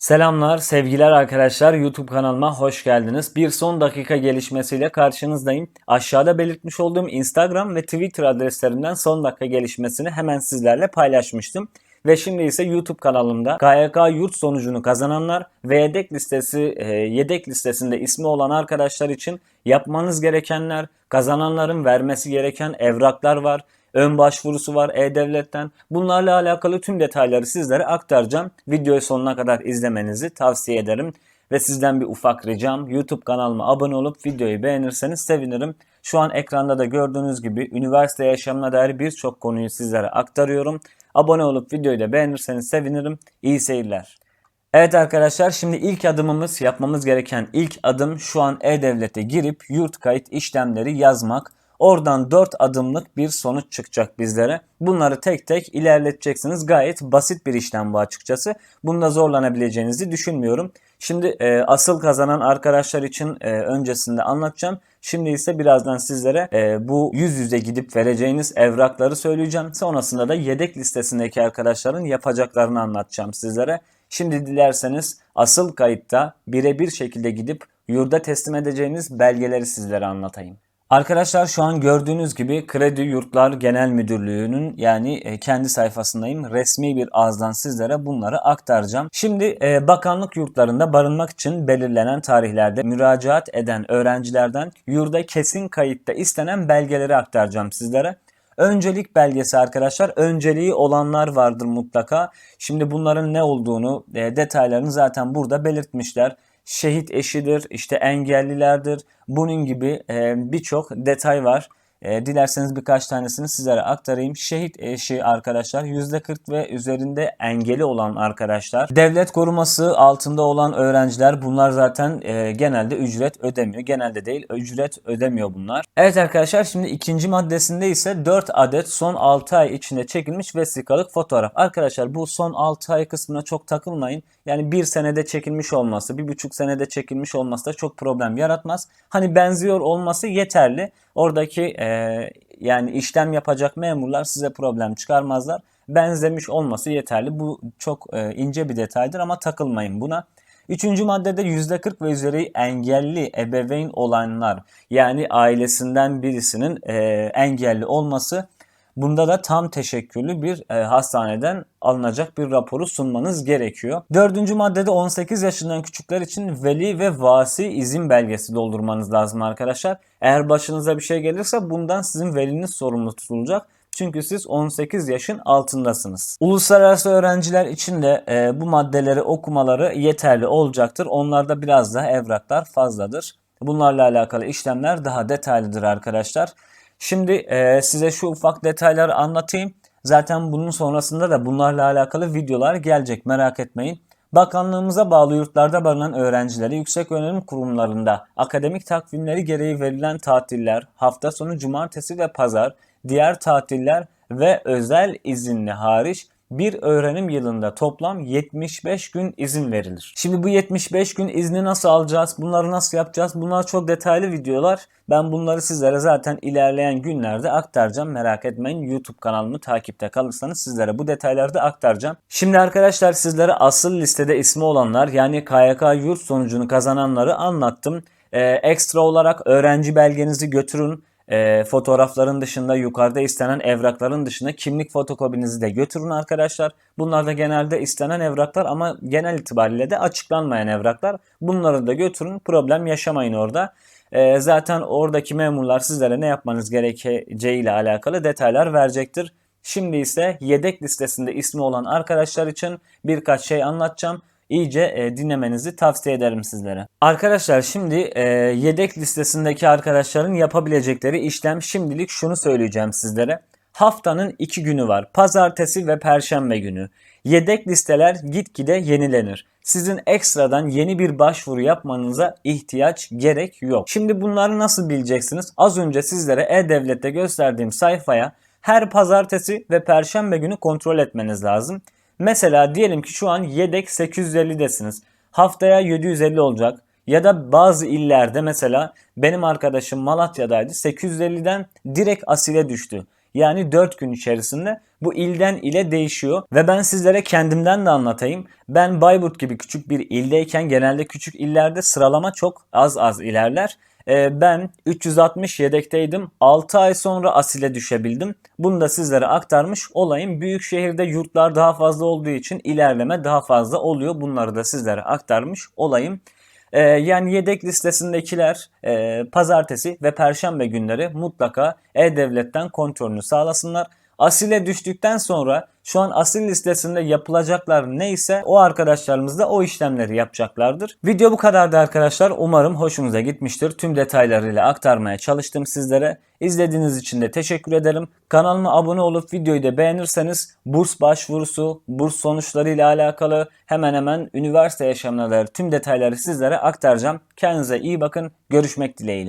Selamlar, sevgiler arkadaşlar. YouTube kanalıma hoş geldiniz. Bir son dakika gelişmesiyle karşınızdayım. Aşağıda belirtmiş olduğum Instagram ve Twitter adreslerinden son dakika gelişmesini hemen sizlerle paylaşmıştım. Ve şimdi ise YouTube kanalımda KYK yurt sonucunu kazananlar ve yedek listesi e, yedek listesinde ismi olan arkadaşlar için yapmanız gerekenler, kazananların vermesi gereken evraklar var ön başvurusu var E-Devlet'ten. Bunlarla alakalı tüm detayları sizlere aktaracağım. Videoyu sonuna kadar izlemenizi tavsiye ederim. Ve sizden bir ufak ricam YouTube kanalıma abone olup videoyu beğenirseniz sevinirim. Şu an ekranda da gördüğünüz gibi üniversite yaşamına dair birçok konuyu sizlere aktarıyorum. Abone olup videoyu da beğenirseniz sevinirim. İyi seyirler. Evet arkadaşlar şimdi ilk adımımız yapmamız gereken ilk adım şu an E-Devlet'e girip yurt kayıt işlemleri yazmak. Oradan 4 adımlık bir sonuç çıkacak bizlere. Bunları tek tek ilerleteceksiniz. Gayet basit bir işlem bu açıkçası. Bunda zorlanabileceğinizi düşünmüyorum. Şimdi e, asıl kazanan arkadaşlar için e, öncesinde anlatacağım. Şimdi ise birazdan sizlere e, bu yüz yüze gidip vereceğiniz evrakları söyleyeceğim. Sonrasında da yedek listesindeki arkadaşların yapacaklarını anlatacağım sizlere. Şimdi dilerseniz asıl kayıtta birebir şekilde gidip yurda teslim edeceğiniz belgeleri sizlere anlatayım. Arkadaşlar şu an gördüğünüz gibi Kredi Yurtlar Genel Müdürlüğü'nün yani e, kendi sayfasındayım. Resmi bir ağızdan sizlere bunları aktaracağım. Şimdi e, bakanlık yurtlarında barınmak için belirlenen tarihlerde müracaat eden öğrencilerden yurda kesin kayıtta istenen belgeleri aktaracağım sizlere. Öncelik belgesi arkadaşlar önceliği olanlar vardır mutlaka. Şimdi bunların ne olduğunu e, detaylarını zaten burada belirtmişler şehit eşidir, işte engellilerdir. Bunun gibi birçok detay var. E, dilerseniz birkaç tanesini sizlere aktarayım. Şehit eşi arkadaşlar %40 ve üzerinde engeli olan arkadaşlar. Devlet koruması altında olan öğrenciler bunlar zaten e, genelde ücret ödemiyor. Genelde değil ücret ödemiyor bunlar. Evet arkadaşlar şimdi ikinci maddesinde ise 4 adet son 6 ay içinde çekilmiş vesikalık fotoğraf. Arkadaşlar bu son 6 ay kısmına çok takılmayın. Yani bir senede çekilmiş olması, bir buçuk senede çekilmiş olması da çok problem yaratmaz. Hani benziyor olması yeterli. Oradaki e, yani işlem yapacak memurlar size problem çıkarmazlar. Benzemiş olması yeterli. Bu çok e, ince bir detaydır ama takılmayın buna. Üçüncü maddede %40 ve üzeri engelli ebeveyn olanlar yani ailesinden birisinin e, engelli olması Bunda da tam teşekküllü bir e, hastaneden alınacak bir raporu sunmanız gerekiyor. Dördüncü maddede 18 yaşından küçükler için veli ve vasi izin belgesi doldurmanız lazım arkadaşlar. Eğer başınıza bir şey gelirse bundan sizin veliniz sorumlu tutulacak. Çünkü siz 18 yaşın altındasınız. Uluslararası öğrenciler için de e, bu maddeleri okumaları yeterli olacaktır. Onlarda biraz daha evraklar fazladır. Bunlarla alakalı işlemler daha detaylıdır arkadaşlar. Şimdi e, size şu ufak detayları anlatayım. Zaten bunun sonrasında da bunlarla alakalı videolar gelecek merak etmeyin. Bakanlığımıza bağlı yurtlarda barınan öğrencilere yüksek öğrenim kurumlarında akademik takvimleri gereği verilen tatiller, hafta sonu cumartesi ve pazar, diğer tatiller ve özel izinli hariç bir öğrenim yılında toplam 75 gün izin verilir. Şimdi bu 75 gün izni nasıl alacağız? Bunları nasıl yapacağız? Bunlar çok detaylı videolar. Ben bunları sizlere zaten ilerleyen günlerde aktaracağım. Merak etmeyin. YouTube kanalımı takipte kalırsanız sizlere bu detayları da aktaracağım. Şimdi arkadaşlar sizlere asıl listede ismi olanlar yani KYK yurt sonucunu kazananları anlattım. Ee, ekstra olarak öğrenci belgenizi götürün e, fotoğrafların dışında yukarıda istenen evrakların dışında kimlik fotokopinizi de götürün arkadaşlar. Bunlar da genelde istenen evraklar ama genel itibariyle de açıklanmayan evraklar. Bunları da götürün problem yaşamayın orada. E, zaten oradaki memurlar sizlere ne yapmanız gerekeceği ile alakalı detaylar verecektir. Şimdi ise yedek listesinde ismi olan arkadaşlar için birkaç şey anlatacağım iyice e, dinlemenizi tavsiye ederim sizlere. Arkadaşlar şimdi e, yedek listesindeki arkadaşların yapabilecekleri işlem şimdilik şunu söyleyeceğim sizlere. Haftanın iki günü var. Pazartesi ve perşembe günü. Yedek listeler gitgide yenilenir. Sizin ekstradan yeni bir başvuru yapmanıza ihtiyaç gerek yok. Şimdi bunları nasıl bileceksiniz? Az önce sizlere E-Devlet'te gösterdiğim sayfaya her pazartesi ve perşembe günü kontrol etmeniz lazım. Mesela diyelim ki şu an yedek 850'desiniz. Haftaya 750 olacak. Ya da bazı illerde mesela benim arkadaşım Malatya'daydı 850'den direkt asile düştü. Yani 4 gün içerisinde bu ilden ile değişiyor ve ben sizlere kendimden de anlatayım. Ben Bayburt gibi küçük bir ildeyken genelde küçük illerde sıralama çok az az ilerler. Ee, ben 360 yedekteydim. 6 ay sonra asile düşebildim. Bunu da sizlere aktarmış olayım. Büyük şehirde yurtlar daha fazla olduğu için ilerleme daha fazla oluyor. Bunları da sizlere aktarmış olayım. Ee, yani yedek listesindekiler e, pazartesi ve perşembe günleri mutlaka E-Devlet'ten kontrolünü sağlasınlar. Asile düştükten sonra şu an asil listesinde yapılacaklar neyse o arkadaşlarımız da o işlemleri yapacaklardır. Video bu kadardı arkadaşlar. Umarım hoşunuza gitmiştir. Tüm detaylarıyla aktarmaya çalıştım sizlere. İzlediğiniz için de teşekkür ederim. Kanalıma abone olup videoyu da beğenirseniz burs başvurusu, burs sonuçları ile alakalı hemen hemen üniversite yaşamına dair tüm detayları sizlere aktaracağım. Kendinize iyi bakın. Görüşmek dileğiyle.